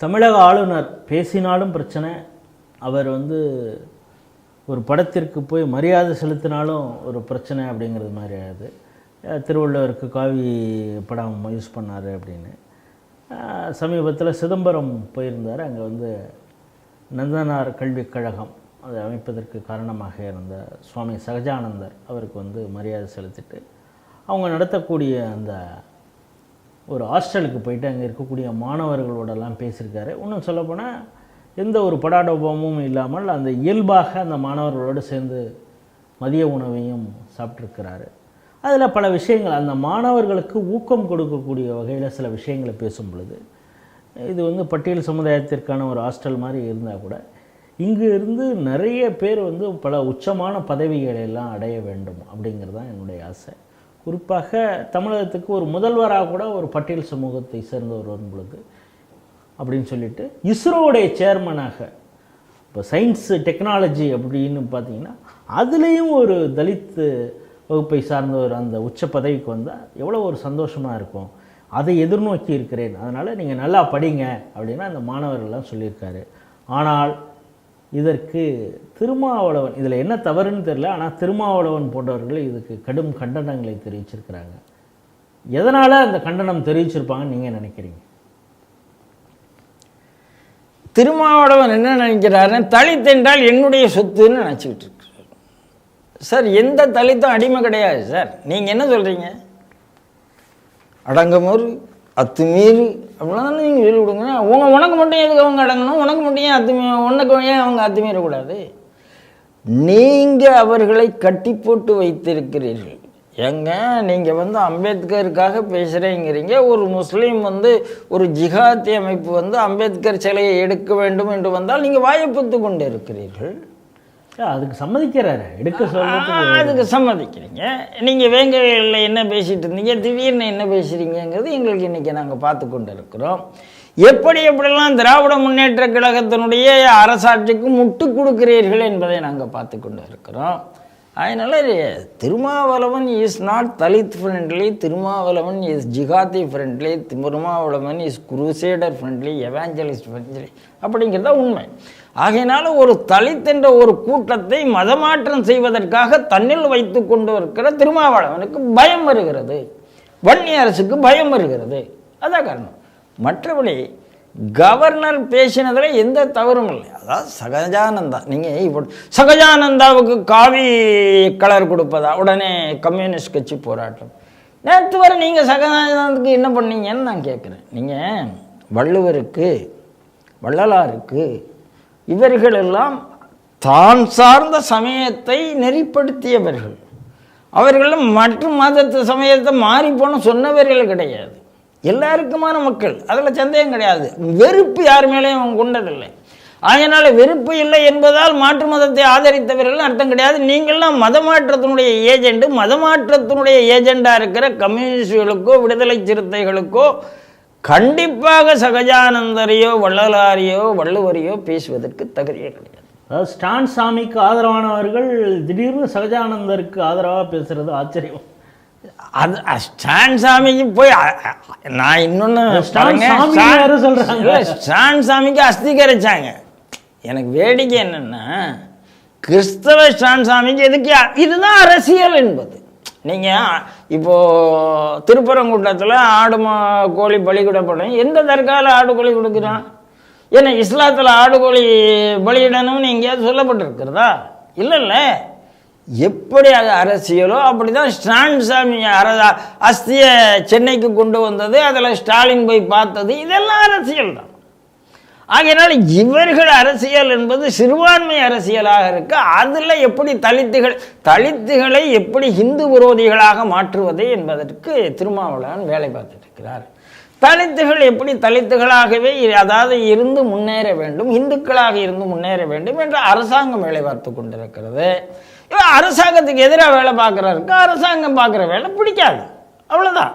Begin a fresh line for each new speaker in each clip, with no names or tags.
தமிழக ஆளுநர் பேசினாலும் பிரச்சனை அவர் வந்து ஒரு படத்திற்கு போய் மரியாதை செலுத்தினாலும் ஒரு பிரச்சனை அப்படிங்கிறது மாதிரி ஆகுது. திருவள்ளுவருக்கு காவி படம் யூஸ் பண்ணார் அப்படின்னு. சமீபத்தில் சிதம்பரம் போயிருந்தார். அங்கே வந்து நந்தனார் கல்விக் கழகம் அதை அமைப்பதற்கு காரணமாக இருந்த சுவாமி சகஜானந்தர் அவருக்கு வந்து மரியாதை செலுத்திட்டு அவங்க நடத்தக்கூடிய அந்த ஒரு ஹாஸ்டலுக்கு போயிட்டு அங்கே இருக்கக்கூடிய மாணவர்களோடலாம் பேசியிருக்காரு. இன்னும் சொல்லப்போனால் எந்த ஒரு படாடோபமும் இல்லாமல் அந்த இயல்பாக அந்த மாணவர்களோடு சேர்ந்து மதிய உணவையும் சாப்பிட்ருக்கிறாரு அதில் பல விஷயங்கள் அந்த மாணவர்களுக்கு ஊக்கம் கொடுக்கக்கூடிய வகையில் சில விஷயங்களை பேசும் பொழுது இது வந்து பட்டியல் சமுதாயத்திற்கான ஒரு ஹாஸ்டல் மாதிரி இருந்தால் கூட இங்கு இருந்து நிறைய பேர் வந்து பல உச்சமான பதவிகளை எல்லாம் அடைய வேண்டும் அப்படிங்கிறது தான் என்னுடைய ஆசை. குறிப்பாக தமிழகத்துக்கு ஒரு முதல்வராக கூட ஒரு பட்டியல் சமூகத்தை சேர்ந்தவர் வரும் பொழுது அப்படின்னு சொல்லிட்டு இஸ்ரோவுடைய சேர்மனாக இப்போ சயின்ஸு டெக்னாலஜி அப்படின்னு பார்த்தீங்கன்னா அதுலேயும் ஒரு தலித்து வகுப்பை சார்ந்தவர் அந்த உச்ச பதவிக்கு வந்தால் எவ்வளோ ஒரு சந்தோஷமாக இருக்கும். அதை எதிர்நோக்கி இருக்கிறேன். அதனால் நீங்கள் நல்லா படிங்க அப்படின்னா அந்த மாணவர்கள்லாம் சொல்லியிருக்காரு. ஆனால் இதற்கு திருமாவளவன் இதில் என்ன தவறுன்னு தெரில ஆனால் திருமாவளவன் போன்றவர்கள் இதுக்கு கடும் கண்டனங்களை தெரிவிச்சிருக்கிறாங்க. எதனால் அந்த கண்டனம் தெரிவிச்சிருப்பாங்கன்னு நீங்கள் நினைக்கிறீங்க?
திருமாவளவன் என்ன நினைக்கிறாருன்னு தலித் என்றால் என்னுடைய சொத்துன்னு நினச்சிக்கிட்டு இருக்கிறார் சார் எந்த தலித்தும் அடிமை கிடையாது சார். நீங்கள் என்ன சொல்கிறீங்க அடங்கமூர் அத்துமீறி அப்படிலாம் நீங்கள் சொல்லி கொடுங்க. உங்க உனக்கு மட்டும் எதுக்கு அவங்க அடங்கணும்? உனக்கு மட்டும் ஏன் அத்துமீ உனக்கு ஏன் அவங்க அத்துமீறக்கூடாது? நீங்கள் அவர்களை கட்டி போட்டு வைத்திருக்கிறீர்கள். ஏங்க நீங்கள் வந்து அம்பேத்கருக்காக பேசுகிறேங்கிறீங்க ஒரு முஸ்லீம் வந்து ஒரு ஜிஹாத்தி அமைப்பு வந்து அம்பேத்கர் சிலையை எடுக்க வேண்டும் என்று வந்தால் நீங்கள் வாயப்புத்து கொண்டு இருக்கிறீர்கள்
அதுக்கு சம்மதிக்கிறாரு. எடுக்க
ஆ, அதுக்கு சம்மதிக்கிறீங்க. நீங்கள் வேங்கையில் என்ன பேசிட்டு இருந்தீங்க திடீர்னு என்ன பேசுகிறீங்கங்கிறது எங்களுக்கு இன்றைக்கி நாங்கள் பார்த்து கொண்டு இருக்கிறோம் எப்படி எப்படிலாம் திராவிட முன்னேற்ற கழகத்தினுடைய அரசாட்சிக்கு முட்டு கொடுக்கிறீர்கள் என்பதை நாங்கள் பார்த்து கொண்டு இருக்கிறோம் அதனால் Thirumavalavan is not Dalit friendly Thirumavalavan is jihadi friendly Thirumavalavan is crusader friendly evangelist friendly அப்படிங்கிறத உண்மை. ஆகையினால ஒரு தலித்தென்ற ஒரு கூட்டத்தை மதமாற்றம் செய்வதற்காக தன்னில் வைத்து கொண்டு இருக்கிற திருமாவளவனுக்கு பயம் வருகிறது. வன்னி அரசுக்கு பயம் வருகிறது. அதான் காரணம். மற்றபடி கவர்னர் பேசினதில் எந்த தவறும் இல்லை. அதாவது சகஜானந்தா. நீங்கள் இப்போ சகஜானந்தாவுக்கு காவி கலர் கொடுப்பதா? உடனே கம்யூனிஸ்ட் கட்சி போராட்டம். நேற்று வரை நீங்கள் சகஜானந்துக்கு என்ன பண்ணீங்கன்னு நான் கேட்குறேன். நீங்கள் வள்ளுவருக்கு வள்ளலாருக்கு இவர்களெல்லாம் தான் சார்ந்த சமயத்தை நெறிப்படுத்தியவர்கள். அவர்களும் மற்ற மதத்து சமயத்தை மாறிப்போன சொன்னவர்கள் கிடையாது. எல்லாருக்குமான மக்கள் அதில் சந்தேகம் கிடையாது. வெறுப்பு யார் மேலேயும் அவங்க கொண்டதில்லை. அதனால் வெறுப்பு இல்லை என்பதால் மாற்று மதத்தை ஆதரித்தவர்கள் அர்த்தம் கிடையாது. நீங்கள்லாம் மதமாற்றத்தினுடைய ஏஜெண்ட் மதமாற்றத்தினுடைய ஏஜெண்டாக இருக்கிற கம்யூனிஸ்டுகளுக்கோ விடுதலை சிறுத்தைகளுக்கோ கண்டிப்பாக சகஜானந்தரையோ வள்ளலாரையோ வள்ளுவரையோ பேசுவதற்கு தகுதியே கிடையாது.
அதாவது ஸ்டான் சாமிக்கு ஆதரவானவர்கள் திடீர்னு சகஜானந்தருக்கு ஆதரவாக பேசுறது ஆச்சரியம்.
அது ஸ்டான் சாமிக்கு போய் நான் இன்னொன்று
சொல்றாங்க.
ஸ்டான் சாமிக்கு அஸ்தி கரைச்சாங்க எனக்கு வேடிக்கை என்னன்னா கிறிஸ்தவ ஸ்டான் சாமிக்கு எதுக்கு இதுதான் அரசியல் என்பது. நீங்கள் இப்போது திருப்பரங்குன்றத்தில் ஆடு மா கோழி பலி கொடுப்படும் எந்த தற்கால ஆடு கோழி கொடுக்குறான் ஏன்னா இஸ்லாத்தில் ஆடு கோழி பலியிடணும்னு எங்கேயாவது சொல்லப்பட்டிருக்கிறதா? இல்லைல்ல. எப்படி அது அரசியலோ அப்படி தான் ஸ்டாலின் சாமி அர அஸ்தியை சென்னைக்கு கொண்டு வந்தது அதில் ஸ்டாலின் போய் பார்த்தது இதெல்லாம் அரசியல் தான் ஆகையினால இவர்கள் அரசியல் என்பது சிறுபான்மை அரசியலாக இருக்கு. அதில் எப்படி தலித்துகள் தலித்துகளை எப்படி இந்து விரோதிகளாக மாற்றுவது என்பதற்கு திருமாவளவன் வேலை பார்த்துட்டு இருக்கிறார் தலித்துகள் எப்படி தலித்துகளாகவே அதாவது இருந்து முன்னேற வேண்டும் இந்துக்களாக இருந்து முன்னேற வேண்டும் என்று அரசாங்கம் வேலை பார்த்து கொண்டிருக்கிறது. இவன் அரசாங்கத்துக்கு எதிராக வேலை பார்க்குறாருக்கு அரசாங்கம் பார்க்குற வேலை பிடிக்காது. அவ்வளோதான்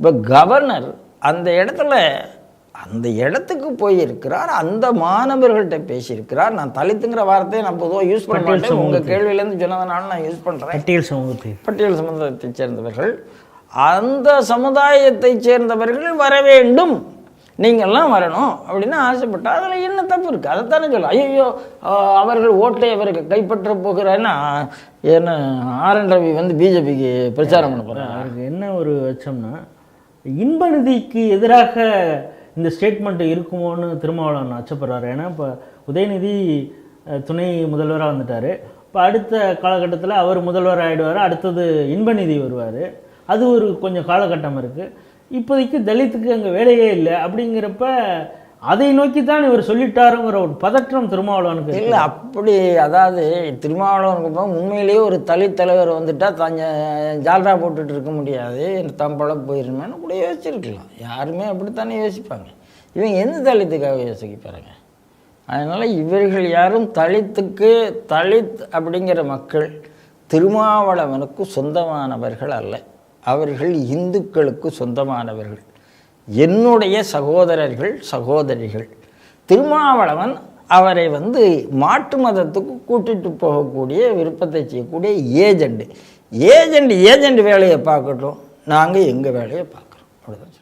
இப்போ கவர்னர் அந்த இடத்துல அந்த இடத்துக்கு போயிருக்கிறார் அந்த மாணவர்கள்ட்ட பேசியிருக்கிறார். நான் தலித்துங்கிற வார்த்தையை நான் பொதுவாக யூஸ் பண்ண மாட்டேன். உங்கள். கேள்வியிலேருந்து சொன்னதுனால நான் யூஸ் பண்ணுறேன்
பட்டியல் சமூகத்தை
பட்டியல் சமுதாயத்தைச் சேர்ந்தவர்கள் அந்த சமுதாயத்தைச் சேர்ந்தவர்கள் வர வேண்டும். நீங்கள்லாம் வரணும் அப்படின்னு ஆசைப்பட்டா அதில் என்ன தப்பு இருக்குது அதைத்தானே சொல்ல ஐயோ அவர்கள் ஓட்டை அவருக்கு கைப்பற்ற போகிறாருன்னா ஏன்னா ஆர் என் ரவி வந்து பிஜேபிக்கு பிரச்சாரம் பண்ண போகிறாங்க
அவருக்கு என்ன ஒரு அச்சம்னா இன்ப நிதிக்கு எதிராக இந்த ஸ்டேட்மெண்ட் இருக்குமோன்னு திருமாவளவன் அச்சப்படுறாரு. ஏன்னா இப்போ உதயநிதி துணை முதல்வராக வந்துட்டார். இப்போ அடுத்த காலகட்டத்தில் அவர் முதல்வர் ஆகிடுவார் அடுத்தது இன்பநிதி வருவார். அது ஒரு கொஞ்சம் காலகட்டம் இருக்குது இப்போதைக்கு தலித்துக்கு அங்கே வேலையே இல்லை. அப்படிங்கிறப்ப அதை நோக்கி தான் இவர் சொல்லிட்டாருங்கிற ஒரு பதற்றம் திருமாவளவனுக்கு.
இல்லை அப்படி அதாவது திருமாவளவனுக்கு போக உண்மையிலேயே ஒரு தலித் தலைவர் வந்துட்டா தஞ்ச ஜால்ரா போட்டுட்டு இருக்க முடியாது. தம் பழம் போயிருமேன்னு கூட யோசிச்சிருக்கலாம். யாருமே அப்படித்தானே யோசிப்பாங்க. இவங்க எந்த தலித்துக்காக யோசிக்க பாருங்க அதனால் இவர்கள் யாரும் தலித்துக்கு தலித் அப்படிங்கிற மக்கள் திருமாவளவனுக்கு சொந்தமானவர்கள் அல்ல. அவர்கள் இந்துக்களுக்கு சொந்தமானவர்கள். என்னுடைய சகோதரர்கள் சகோதரிகள். திருமாவளவன் அவரை வந்து மாற்று மதத்துக்கு கூட்டிட்டு போகக்கூடிய விருப்பத்தை செய்யக்கூடிய ஏஜெண்ட் ஏஜெண்ட் ஏஜெண்ட் வேலையை பார்க்கட்டும். நாங்கள் எங்கள் வேலையை பார்க்குறோம். அவ்வளோதான்